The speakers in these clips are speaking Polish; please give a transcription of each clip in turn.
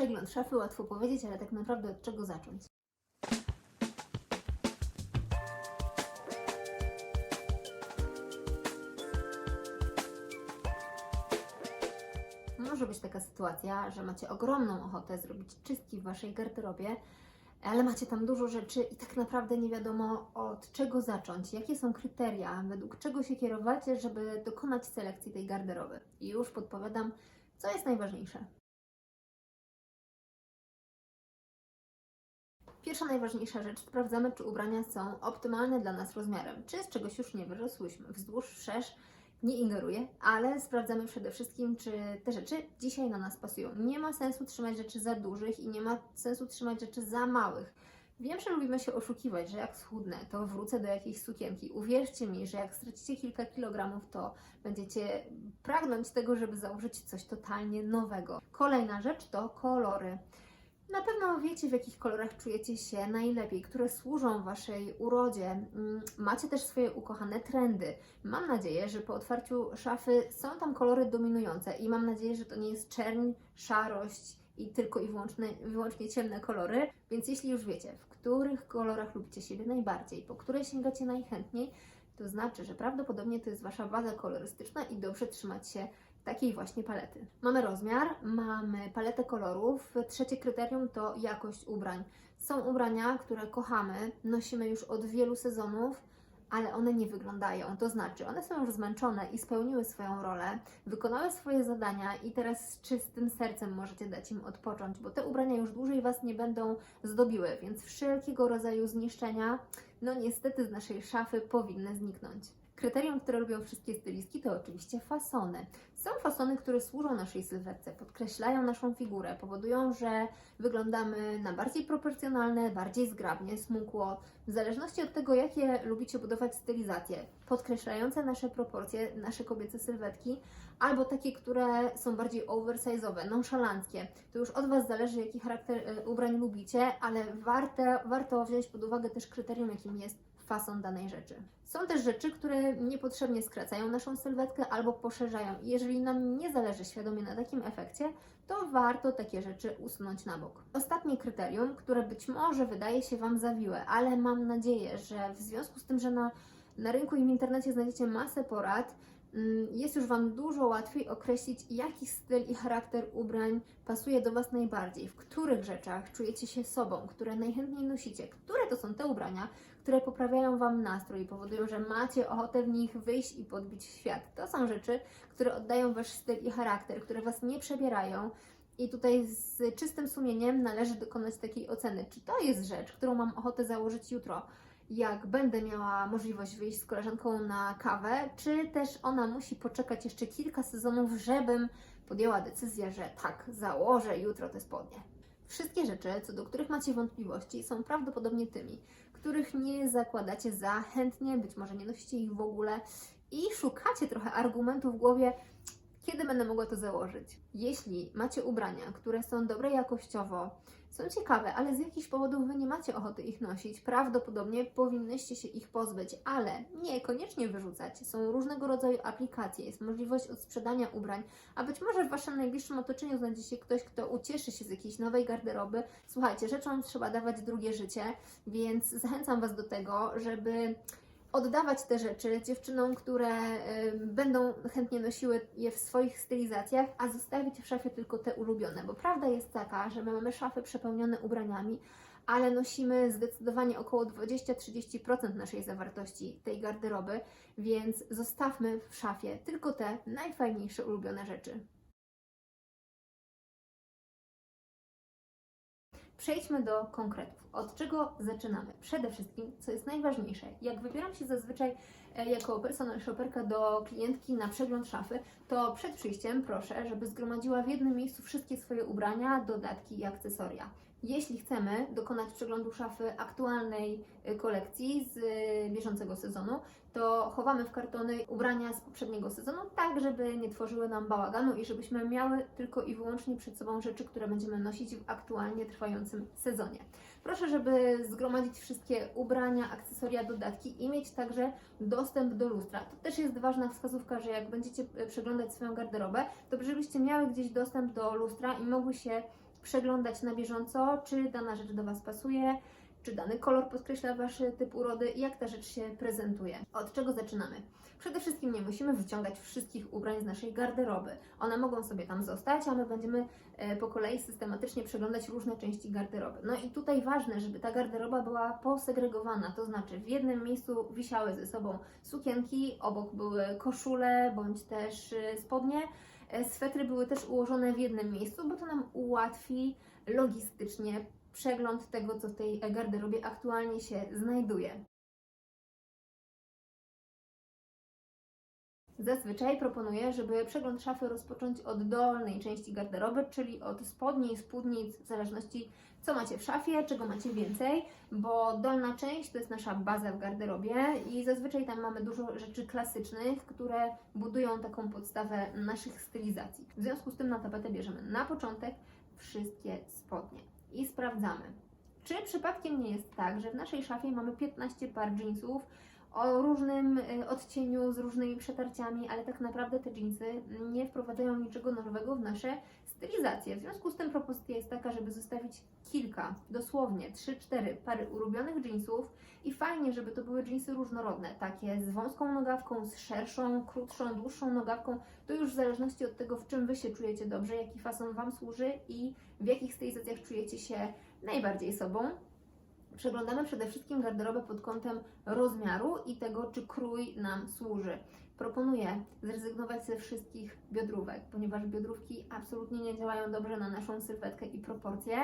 Przegląd szafy łatwo powiedzieć, ale tak naprawdę od czego zacząć? Może być taka sytuacja, że macie ogromną ochotę zrobić czystki w waszej garderobie, ale macie tam dużo rzeczy i tak naprawdę nie wiadomo od czego zacząć, jakie są kryteria, według czego się kierować, żeby dokonać selekcji tej garderoby. I już podpowiadam, co jest najważniejsze. Pierwsza najważniejsza rzecz, sprawdzamy, czy ubrania są optymalne dla nas rozmiarem, czy z czegoś już nie wyrosłyśmy. Wzdłuż, wszerz, nie ingeruję, ale sprawdzamy przede wszystkim, czy te rzeczy dzisiaj na nas pasują. Nie ma sensu trzymać rzeczy za dużych i nie ma sensu trzymać rzeczy za małych. Wiem, że lubimy się oszukiwać, że jak schudnę, to wrócę do jakiejś sukienki. Uwierzcie mi, że jak stracicie kilka kilogramów, to będziecie pragnąć tego, żeby założyć coś totalnie nowego. Kolejna rzecz to kolory. Na pewno wiecie, w jakich kolorach czujecie się najlepiej, które służą Waszej urodzie. Mm, Macie też swoje ukochane trendy. Mam nadzieję, że po otwarciu szafy są tam kolory dominujące i mam nadzieję, że to nie jest czerń, szarość i tylko i wyłącznie, wyłącznie ciemne kolory. Więc jeśli już wiecie, w których kolorach lubicie siebie najbardziej, po które sięgacie najchętniej, to znaczy, że prawdopodobnie to jest Wasza baza kolorystyczna i dobrze trzymać się takiej właśnie palety. Mamy rozmiar, mamy paletę kolorów. Trzecie kryterium to jakość ubrań. Są ubrania, które kochamy, nosimy już od wielu sezonów, ale one nie wyglądają. To znaczy, one są już zmęczone i spełniły swoją rolę, wykonały swoje zadania i teraz z czystym sercem możecie dać im odpocząć, bo te ubrania już dłużej Was nie będą zdobiły, więc wszelkiego rodzaju zniszczenia, no niestety z naszej szafy powinny zniknąć. Kryterium, które lubią wszystkie stylistki, to oczywiście fasony. Są fasony, które służą naszej sylwetce, podkreślają naszą figurę, powodują, że wyglądamy na bardziej proporcjonalne, bardziej zgrabnie, smukło, w zależności od tego, jakie lubicie budować stylizacje, podkreślające nasze proporcje, nasze kobiece sylwetki, albo takie, które są bardziej oversize'owe, nonszalanckie. To już od Was zależy, jaki charakter e, ubrań lubicie, ale warte, warto wziąć pod uwagę też kryterium, jakim jest fason danej rzeczy. Są też rzeczy, które niepotrzebnie skracają naszą sylwetkę albo poszerzają. Jeżeli nam nie zależy świadomie na takim efekcie, to warto takie rzeczy usunąć na bok. Ostatnie kryterium, które być może wydaje się Wam zawiłe, ale mam nadzieję, że w związku z tym, że na, na rynku i w internecie znajdziecie masę porad, mm, jest już Wam dużo łatwiej określić, jaki styl i charakter ubrań pasuje do Was najbardziej, w których rzeczach czujecie się sobą, które najchętniej nosicie, które to są te ubrania, które poprawiają Wam nastrój i powodują, że macie ochotę w nich wyjść i podbić świat. To są rzeczy, które oddają Wasz styl i charakter, które Was nie przebierają. I tutaj z czystym sumieniem należy dokonać takiej oceny, czy to jest rzecz, którą mam ochotę założyć jutro, jak będę miała możliwość wyjść z koleżanką na kawę, czy też ona musi poczekać jeszcze kilka sezonów, żebym podjęła decyzję, że tak, założę jutro te spodnie. Wszystkie rzeczy, co do których macie wątpliwości, są prawdopodobnie tymi, których nie zakładacie za chętnie, być może nie nosicie ich w ogóle i szukacie trochę argumentu w głowie, kiedy będę mogła to założyć. Jeśli macie ubrania, które są dobre jakościowo, są ciekawe, ale z jakichś powodów Wy nie macie ochoty ich nosić, prawdopodobnie powinnyście się ich pozbyć, ale nie koniecznie wyrzucać. Są różnego rodzaju aplikacje, jest możliwość odsprzedania ubrań, a być może w Waszym najbliższym otoczeniu znajdzie się ktoś, kto ucieszy się z jakiejś nowej garderoby. Słuchajcie, rzeczom trzeba dawać drugie życie, więc zachęcam Was do tego, żeby oddawać te rzeczy dziewczynom, które y, będą chętnie nosiły je w swoich stylizacjach, a zostawić w szafie tylko te ulubione, bo prawda jest taka, że my mamy szafy przepełnione ubraniami, ale nosimy zdecydowanie około 20-30% naszej zawartości tej garderoby, więc zostawmy w szafie tylko te najfajniejsze ulubione rzeczy. Przejdźmy do konkretów. Od czego zaczynamy? Przede wszystkim, co jest najważniejsze, jak wybieram się zazwyczaj jako personal shopperka do klientki na przegląd szafy, to przed przyjściem proszę, żeby zgromadziła w jednym miejscu wszystkie swoje ubrania, dodatki i akcesoria. Jeśli chcemy dokonać przeglądu szafy aktualnej e, kolekcji z e, bieżącego sezonu, to chowamy w kartony ubrania z poprzedniego sezonu, tak żeby nie tworzyły nam bałaganu i żebyśmy miały tylko i wyłącznie przed sobą rzeczy, które będziemy nosić w aktualnie trwającym sezonie. Proszę, żeby zgromadzić wszystkie ubrania, akcesoria, dodatki i mieć także dostęp do lustra. To też jest ważna wskazówka, że jak będziecie e, przeglądać swoją garderobę, to żebyście miały gdzieś dostęp do lustra i mogły się przeglądać na bieżąco, czy dana rzecz do Was pasuje, czy dany kolor podkreśla Wasz typ urody, jak ta rzecz się prezentuje. Od czego zaczynamy? Przede wszystkim nie musimy wyciągać wszystkich ubrań z naszej garderoby. One mogą sobie tam zostać, a my będziemy e, po kolei systematycznie przeglądać różne części garderoby. No i tutaj ważne, żeby ta garderoba była posegregowana, to znaczy w jednym miejscu wisiały ze sobą sukienki, obok były koszule bądź też e, spodnie. E, Swetry były też ułożone w jednym miejscu, bo to nam ułatwi logistycznie przegląd tego, co w tej garderobie aktualnie się znajduje. Zazwyczaj proponuję, żeby przegląd szafy rozpocząć od dolnej części garderoby, czyli od spodni, spódnic, w zależności co macie w szafie, czego macie więcej, bo dolna część to jest nasza baza w garderobie i zazwyczaj tam mamy dużo rzeczy klasycznych, które budują taką podstawę naszych stylizacji. W związku z tym na tapetę bierzemy na początek wszystkie spodnie i sprawdzamy, czy przypadkiem nie jest tak, że w naszej szafie mamy 15 par jeansów o różnym y, odcieniu, z różnymi przetarciami, ale tak naprawdę te jeansy nie wprowadzają niczego nowego w nasze stylizacje. W związku z tym propozycja jest taka, żeby zostawić kilka, dosłownie 3-4 pary ulubionych jeansów i fajnie, żeby to były jeansy różnorodne, takie z wąską nogawką, z szerszą, krótszą, dłuższą nogawką. To już w zależności od tego, w czym Wy się czujecie dobrze, jaki fason Wam służy i w jakich stylizacjach czujecie się najbardziej sobą. Przeglądamy przede wszystkim garderobę pod kątem rozmiaru i tego, czy krój nam służy. Proponuję zrezygnować ze wszystkich biodrówek, ponieważ biodrówki absolutnie nie działają dobrze na naszą sylwetkę i proporcje,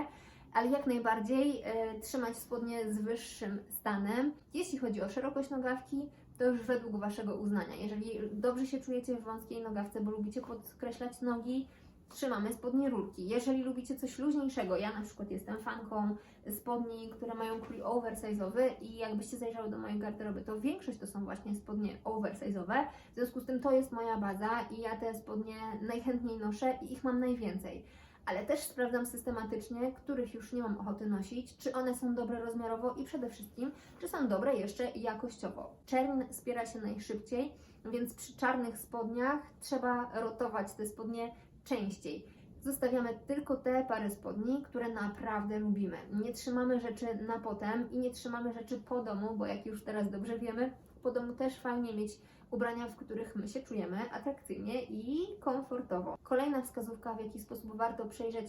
ale jak najbardziej e, trzymać spodnie z wyższym stanem. Jeśli chodzi o szerokość nogawki, to już według Waszego uznania. Jeżeli dobrze się czujecie w wąskiej nogawce, bo lubicie podkreślać nogi, trzymamy spodnie rurki. Jeżeli lubicie coś luźniejszego, ja na przykład jestem fanką spodni, które mają krój oversize'owy i jakbyście zajrzały do mojej garderoby, to większość to są właśnie spodnie oversize'owe. W związku z tym to jest moja baza i ja te spodnie najchętniej noszę i ich mam najwięcej. Ale też sprawdzam systematycznie, których już nie mam ochoty nosić, czy one są dobre rozmiarowo i przede wszystkim, czy są dobre jeszcze jakościowo. Czerń spiera się najszybciej, więc przy czarnych spodniach trzeba rotować te spodnie częściej. Zostawiamy tylko te pary spodni, które naprawdę lubimy. Nie trzymamy rzeczy na potem i nie trzymamy rzeczy po domu, bo jak już teraz dobrze wiemy, po domu też fajnie mieć ubrania, w których my się czujemy atrakcyjnie i komfortowo. Kolejna wskazówka, w jaki sposób warto przejrzeć,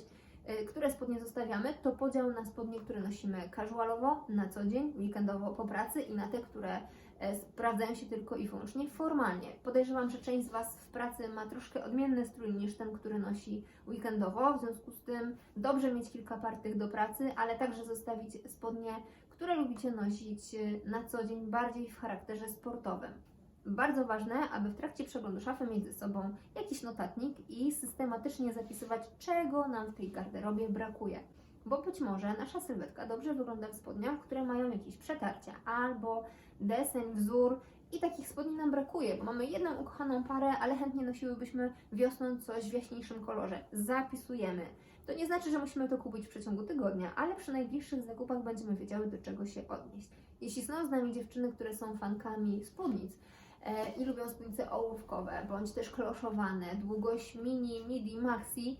y, które spodnie zostawiamy, to podział na spodnie, które nosimy casualowo, na co dzień, weekendowo po pracy i na te, które sprawdzają się tylko i wyłącznie formalnie. Podejrzewam, że część z Was w pracy ma troszkę odmienny strój niż ten, który nosi weekendowo, w związku z tym dobrze mieć kilka par tych do pracy, ale także zostawić spodnie, które lubicie nosić y, na co dzień, bardziej w charakterze sportowym. Bardzo ważne, aby w trakcie przeglądu szafy mieć ze sobą jakiś notatnik i systematycznie zapisywać, czego nam w tej garderobie brakuje. Bo być może nasza sylwetka dobrze wygląda w spodniach, które mają jakieś przetarcia albo deseń, wzór i takich spodni nam brakuje, bo mamy jedną ukochaną parę, ale chętnie nosiłybyśmy wiosną coś w jaśniejszym kolorze. Zapisujemy. To nie znaczy, że musimy to kupić w przeciągu tygodnia, ale przy najbliższych zakupach będziemy wiedziały, do czego się odnieść. Jeśli są z nami dziewczyny, które są fankami spódnic, e, i lubią spódnice ołówkowe, bądź też kloszowane, długość mini, midi, maxi,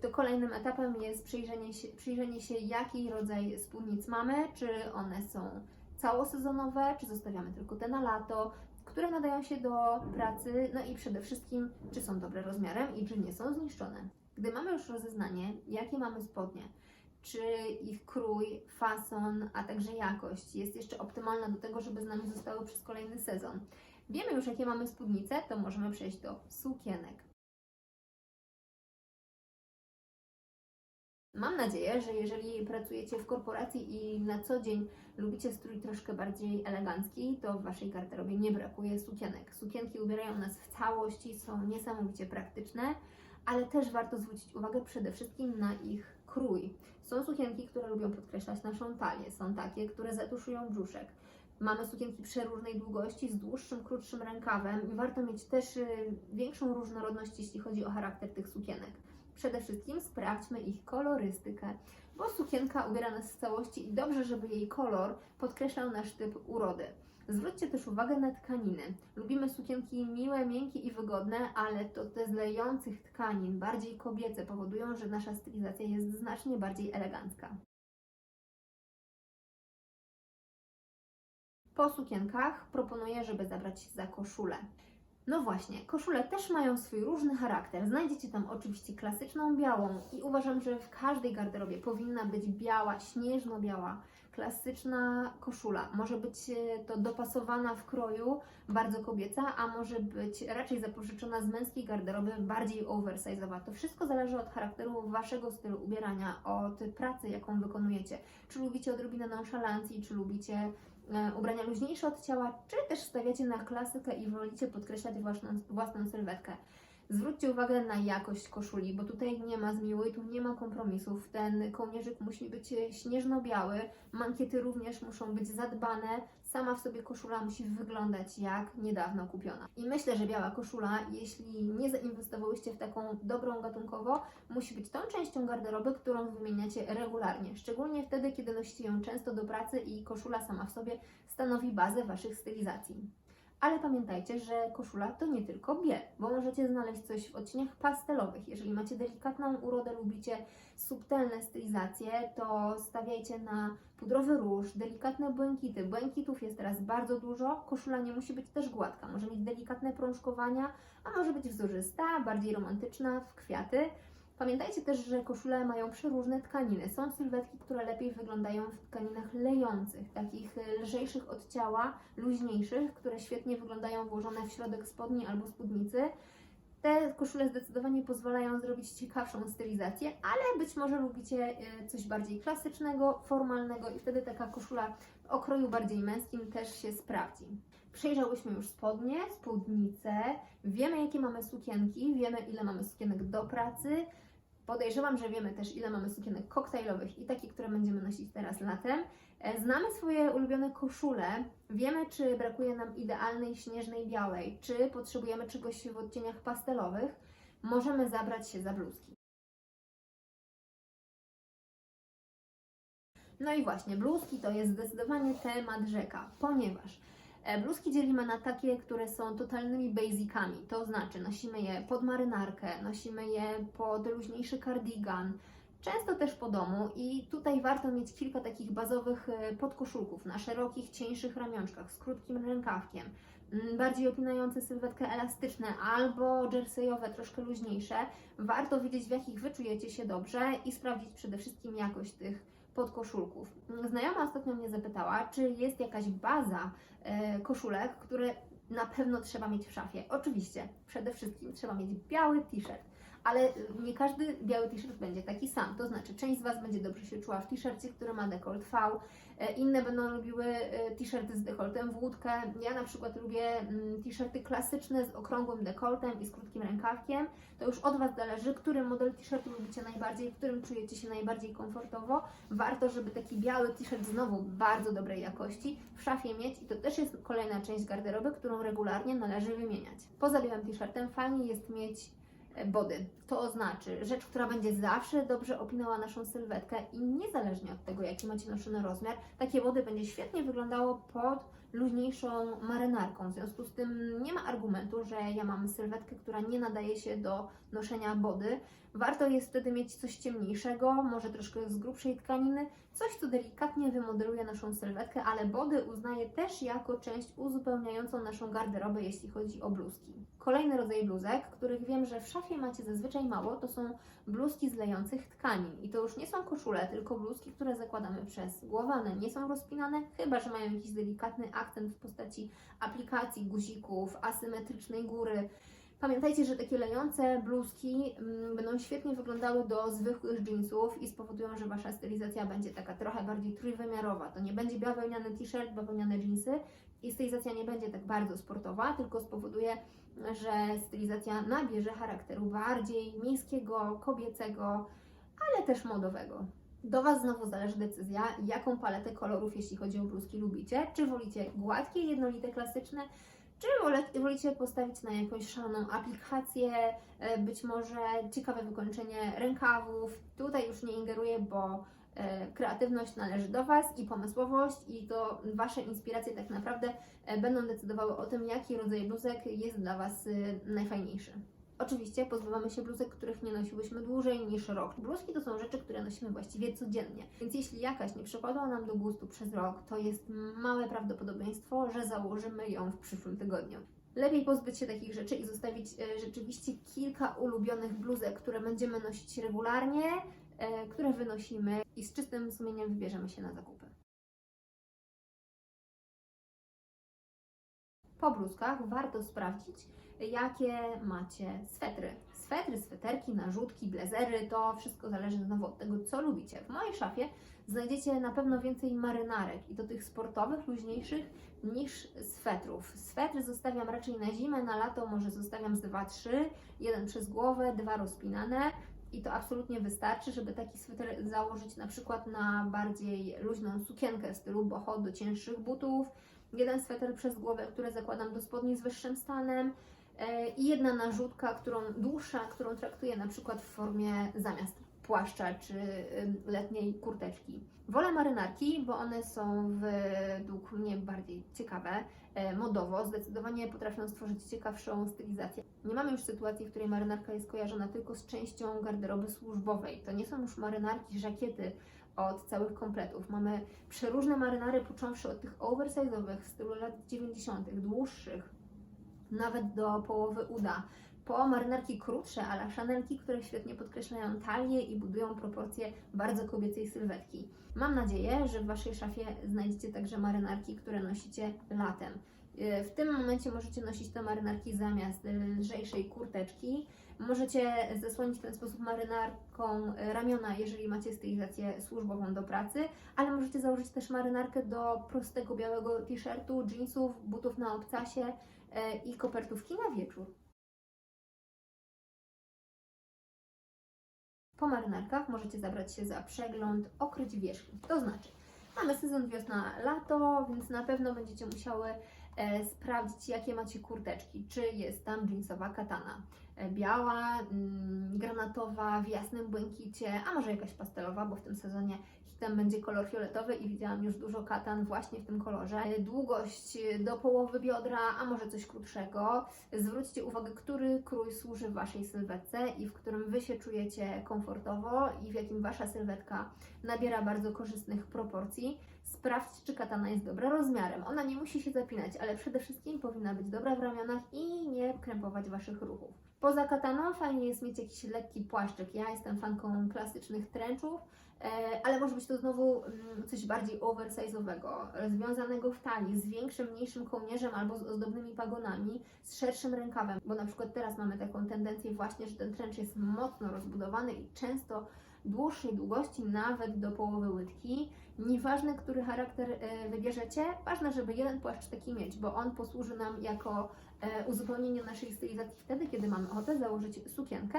to kolejnym etapem jest przyjrzenie się, przyjrzenie się, jaki rodzaj spódnic mamy, czy one są całosezonowe, czy zostawiamy tylko te na lato, które nadają się do pracy, no i przede wszystkim, czy są dobre rozmiarem i czy nie są zniszczone. Gdy mamy już rozeznanie, jakie mamy spodnie, czy ich krój, fason, a także jakość jest jeszcze optymalna do tego, żeby z nami zostały przez kolejny sezon. Wiemy już, jakie mamy spódnice, to możemy przejść do sukienek. Mam nadzieję, że jeżeli pracujecie w korporacji i na co dzień lubicie strój troszkę bardziej elegancki, to w Waszej garderobie nie brakuje sukienek. Sukienki ubierają nas w całości, są niesamowicie praktyczne, ale też warto zwrócić uwagę przede wszystkim na ich krój. Są sukienki, które lubią podkreślać naszą talię, są takie, które zatuszują brzuszek. Mamy sukienki przeróżnej długości, z dłuższym, krótszym rękawem i warto mieć też y, większą różnorodność, jeśli chodzi o charakter tych sukienek. Przede wszystkim sprawdźmy ich kolorystykę, bo sukienka ubiera nas w całości i dobrze, żeby jej kolor podkreślał nasz typ urody. Zwróćcie też uwagę na tkaniny. Lubimy sukienki miłe, miękkie i wygodne, ale to te z lejących tkanin, bardziej kobiece, powodują, że nasza stylizacja jest znacznie bardziej elegancka. Po sukienkach proponuję, żeby zabrać się za koszulę. No właśnie, koszule też mają swój różny charakter. Znajdziecie tam oczywiście klasyczną białą i uważam, że w każdej garderobie powinna być biała, śnieżno-biała, klasyczna koszula. Może być e, to dopasowana w kroju, bardzo kobieca, a może być raczej zapożyczona z męskiej garderoby, bardziej oversize'owa. To wszystko zależy od charakteru Waszego stylu ubierania, od pracy, jaką wykonujecie. Czy lubicie odrobinę nonszalancji, czy lubicie ubrania luźniejsze od ciała, czy też stawiacie na klasykę i wolicie podkreślać własną, własną sylwetkę. Zwróćcie uwagę na jakość koszuli, bo tutaj nie ma zmiłuj, tu nie ma kompromisów. Ten kołnierzyk musi być śnieżno-biały, mankiety również muszą być zadbane. Sama w sobie koszula musi wyglądać jak niedawno kupiona. I myślę, że biała koszula, jeśli nie zainwestowałyście w taką dobrą gatunkowo, musi być tą częścią garderoby, którą wymieniacie regularnie. Szczególnie wtedy, kiedy nosicie ją często do pracy i koszula sama w sobie stanowi bazę Waszych stylizacji. Ale pamiętajcie, że koszula to nie tylko biel, bo możecie znaleźć coś w odcieniach pastelowych. Jeżeli macie delikatną urodę, lubicie subtelne stylizacje, to stawiajcie na pudrowy róż, delikatne błękity. Błękitów jest teraz bardzo dużo. Koszula nie musi być też gładka, może mieć delikatne prążkowania, a może być wzorzysta, bardziej romantyczna, w kwiaty. Pamiętajcie też, że koszule mają przeróżne tkaniny. Są sylwetki, które lepiej wyglądają w tkaninach lejących, takich e, lżejszych od ciała, luźniejszych, które świetnie wyglądają włożone w środek spodni albo spódnicy. Te koszule zdecydowanie pozwalają zrobić ciekawszą stylizację, ale być może lubicie e, coś bardziej klasycznego, formalnego i wtedy taka koszula w okroju bardziej męskim też się sprawdzi. Przejrzałyśmy już spodnie, spódnice, wiemy jakie mamy sukienki, wiemy ile mamy sukienek do pracy. Podejrzewam, że wiemy też ile mamy sukienek koktajlowych i takich, które będziemy nosić teraz latem. E, Znamy swoje ulubione koszule, wiemy czy brakuje nam idealnej śnieżnej białej, czy potrzebujemy czegoś w odcieniach pastelowych. Możemy zabrać się za bluzki. No i właśnie, bluzki to jest zdecydowanie temat rzeka, ponieważ bluzki dzielimy na takie, które są totalnymi basicami, to znaczy nosimy je pod marynarkę, nosimy je pod luźniejszy cardigan, często też po domu i tutaj warto mieć kilka takich bazowych e, podkoszulków na szerokich, cieńszych ramionczkach z krótkim rękawkiem, mm, bardziej opinające sylwetkę elastyczne albo jerseyowe, troszkę luźniejsze. Warto wiedzieć w jakich Wy czujecie się dobrze i sprawdzić przede wszystkim jakość tych podkoszulków. Znajoma ostatnio mnie zapytała, czy jest jakaś baza e, koszulek, które na pewno trzeba mieć w szafie. Oczywiście, przede wszystkim trzeba mieć biały t-shirt, ale nie każdy biały t-shirt będzie taki sam. To znaczy, część z Was będzie dobrze się czuła w t-shircie, który ma dekolt V, e, inne będą lubiły e, t-shirty z dekoltem w łódkę. Ja na przykład lubię mm, t-shirty klasyczne z okrągłym dekoltem i z krótkim rękawkiem. To już od Was zależy, który model t-shirtu lubicie najbardziej, w którym czujecie się najbardziej komfortowo. Warto, żeby taki biały t-shirt znowu bardzo dobrej jakości w szafie mieć i to też jest kolejna część garderoby, którą regularnie należy wymieniać. Poza białym t-shirtem fajnie jest mieć body. To znaczy rzecz, która będzie zawsze dobrze opinała naszą sylwetkę i niezależnie od tego, jaki macie noszony rozmiar, takie body będzie świetnie wyglądało pod luźniejszą marynarką. W związku z tym nie ma argumentu, że ja mam sylwetkę, która nie nadaje się do noszenia body. Warto jest wtedy mieć coś ciemniejszego, może troszkę z grubszej tkaniny, coś, co delikatnie wymodeluje naszą sylwetkę, ale body uznaję też jako część uzupełniającą naszą garderobę, jeśli chodzi o bluzki. Kolejny rodzaj bluzek, których wiem, że w szafie macie zazwyczaj mało, to są bluzki z lejących tkanin. I to już nie są koszule, tylko bluzki, które zakładamy przez głowę. One nie są rozpinane, chyba że mają jakiś delikatny akcent w postaci aplikacji, guzików, asymetrycznej góry. Pamiętajcie, że takie lejące bluzki mm, będą świetnie wyglądały do zwykłych jeansów i spowodują, że Wasza stylizacja będzie taka trochę bardziej trójwymiarowa. To nie będzie bawełniany t-shirt, bawełniane jeansy i stylizacja nie będzie tak bardzo sportowa, tylko spowoduje, że stylizacja nabierze charakteru bardziej miejskiego, kobiecego, ale też modowego. Do Was znowu zależy decyzja, jaką paletę kolorów, jeśli chodzi o bluzki, lubicie. Czy wolicie gładkie, jednolite, klasyczne, czy wolicie postawić na jakąś szaloną aplikację, e, być może ciekawe wykończenie rękawów. Tutaj już nie ingeruję, bo e, kreatywność należy do Was i pomysłowość i to Wasze inspiracje tak naprawdę e, będą decydowały o tym, jaki rodzaj bluzek jest dla Was najfajniejszy. Oczywiście pozbywamy się bluzek, których nie nosiłyśmy dłużej niż rok. Bluzki to są rzeczy, które nosimy właściwie codziennie, więc jeśli jakaś nie przypadła nam do gustu przez rok, to jest małe prawdopodobieństwo, że założymy ją w przyszłym tygodniu. Lepiej pozbyć się takich rzeczy i zostawić e, rzeczywiście kilka ulubionych bluzek, które będziemy nosić regularnie, e, które wynosimy i z czystym sumieniem wybierzemy się na zakupy. Po bluzkach warto sprawdzić, jakie macie swetry. Swetry, sweterki, narzutki, blazery, to wszystko zależy znowu od tego, co lubicie. W mojej szafie znajdziecie na pewno więcej marynarek i to tych sportowych, luźniejszych niż swetrów. Swetry zostawiam raczej na zimę, na lato może zostawiam z 2-3, jeden przez głowę, dwa rozpinane. I to absolutnie wystarczy, żeby taki sweter założyć na przykład na bardziej luźną sukienkę w stylu boho do cięższych butów, jeden sweter przez głowę, który zakładam do spodni z wyższym stanem i jedna narzutka, którą dłuższa, którą traktuję na przykład w formie zamiast płaszcza czy letniej kurteczki. Wolę marynarki, bo one są według mnie bardziej ciekawe, e, modowo, zdecydowanie potrafią stworzyć ciekawszą stylizację. Nie mamy już sytuacji, w której marynarka jest kojarzona tylko z częścią garderoby służbowej. To nie są już marynarki, żakiety, od całych kompletów. Mamy przeróżne marynary, począwszy od tych oversize'owych w stylu lat 90., dłuższych, nawet do połowy uda, po marynarki krótsze, ale szanelki, które świetnie podkreślają talię i budują proporcje bardzo kobiecej sylwetki. Mam nadzieję, że w Waszej szafie znajdziecie także marynarki, które nosicie latem. Yy, W tym momencie możecie nosić te marynarki zamiast lżejszej kurteczki. Możecie zasłonić w ten sposób marynarką ramiona, jeżeli macie stylizację służbową do pracy, ale możecie założyć też marynarkę do prostego białego t-shirtu, jeansów, butów na obcasie i kopertówki na wieczór. Po marynarkach możecie zabrać się za przegląd, okryć wierzchni. To znaczy, mamy sezon wiosna-lato, więc na pewno będziecie musiały e, sprawdzić, jakie macie kurteczki. Czy jest tam jeansowa katana, e, biała, mm, granatowa, w jasnym błękicie, a może jakaś pastelowa, bo w tym sezonie hitem będzie kolor fioletowy i widziałam już dużo katan właśnie w tym kolorze. Długość do połowy biodra, a może coś krótszego. Zwróćcie uwagę, który krój służy Waszej sylwetce i w którym Wy się czujecie komfortowo i w jakim Wasza sylwetka nabiera bardzo korzystnych proporcji. Sprawdź, czy katana jest dobra rozmiarem. Ona nie musi się zapinać, ale przede wszystkim powinna być dobra w ramionach i nie krępować Waszych ruchów. Poza kataną fajnie jest mieć jakiś lekki płaszczyk. Ja jestem fanką klasycznych trenchów, e, ale może być to znowu mm, coś bardziej oversize'owego, związanego w talii, z większym, mniejszym kołnierzem albo z ozdobnymi pagonami, z szerszym rękawem, bo na przykład teraz mamy taką tendencję właśnie, że ten trench jest mocno rozbudowany i często dłuższej długości, nawet do połowy łydki. Nieważne, który charakter e, wybierzecie, ważne, żeby jeden płaszcz taki mieć, bo on posłuży nam jako uzupełnienie naszej stylizacji wtedy, kiedy mamy ochotę założyć sukienkę,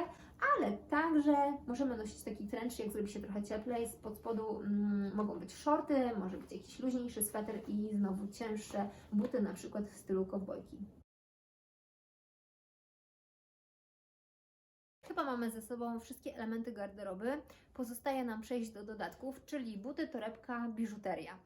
ale także możemy nosić taki trench, jak zrobi się trochę cieplej, spod spodu mm, mogą być shorty, może być jakiś luźniejszy sweter i znowu cięższe buty, na przykład w stylu kowbojki. Chyba mamy ze sobą wszystkie elementy garderoby. Pozostaje nam przejść do dodatków, czyli buty, torebka, biżuteria.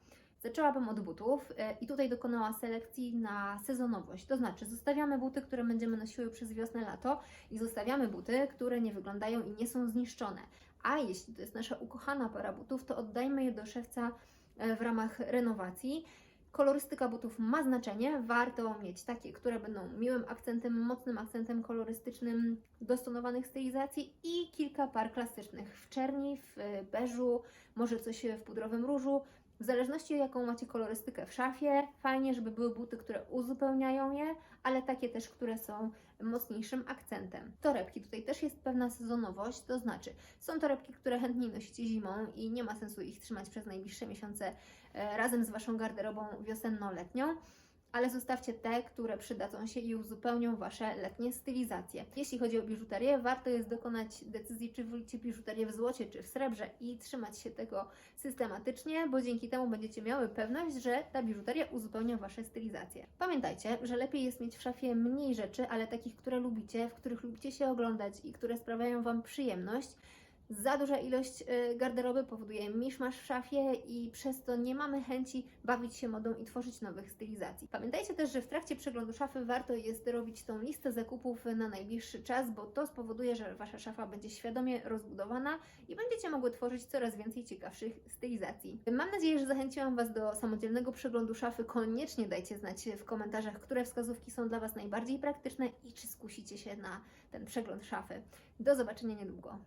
Zaczęłabym od butów e, i tutaj dokonała selekcji na sezonowość. To znaczy, zostawiamy buty, które będziemy nosiły przez wiosnę, lato i zostawiamy buty, które nie wyglądają i nie są zniszczone. A jeśli to jest nasza ukochana para butów, to oddajmy je do szewca e, w ramach renowacji. Kolorystyka butów ma znaczenie, warto mieć takie, które będą miłym akcentem, mocnym akcentem kolorystycznym dostonowanych stylizacji i kilka par klasycznych w czerni, w e, beżu, może coś w pudrowym różu. W zależności jaką macie kolorystykę w szafie, fajnie, żeby były buty, które uzupełniają je, ale takie też, które są mocniejszym akcentem. Torebki, tutaj też jest pewna sezonowość, to znaczy są torebki, które chętniej nosicie zimą i nie ma sensu ich trzymać przez najbliższe miesiące e, razem z Waszą garderobą wiosenno-letnią, ale zostawcie te, które przydadzą się i uzupełnią Wasze letnie stylizacje. Jeśli chodzi o biżuterię, warto jest dokonać decyzji, czy wolicie biżuterię w złocie, czy w srebrze i trzymać się tego systematycznie, bo dzięki temu będziecie miały pewność, że ta biżuteria uzupełnia Wasze stylizacje. Pamiętajcie, że lepiej jest mieć w szafie mniej rzeczy, ale takich, które lubicie, w których lubicie się oglądać i które sprawiają Wam przyjemność, Za duża ilość y, garderoby powoduje miszmasz w szafie i przez to nie mamy chęci bawić się modą i tworzyć nowych stylizacji. Pamiętajcie też, że w trakcie przeglądu szafy warto jest robić tą listę zakupów na najbliższy czas, bo to spowoduje, że Wasza szafa będzie świadomie rozbudowana i będziecie mogły tworzyć coraz więcej ciekawszych stylizacji. Mam nadzieję, że zachęciłam Was do samodzielnego przeglądu szafy. Koniecznie dajcie znać w komentarzach, które wskazówki są dla Was najbardziej praktyczne i czy skusicie się na ten przegląd szafy. Do zobaczenia niedługo.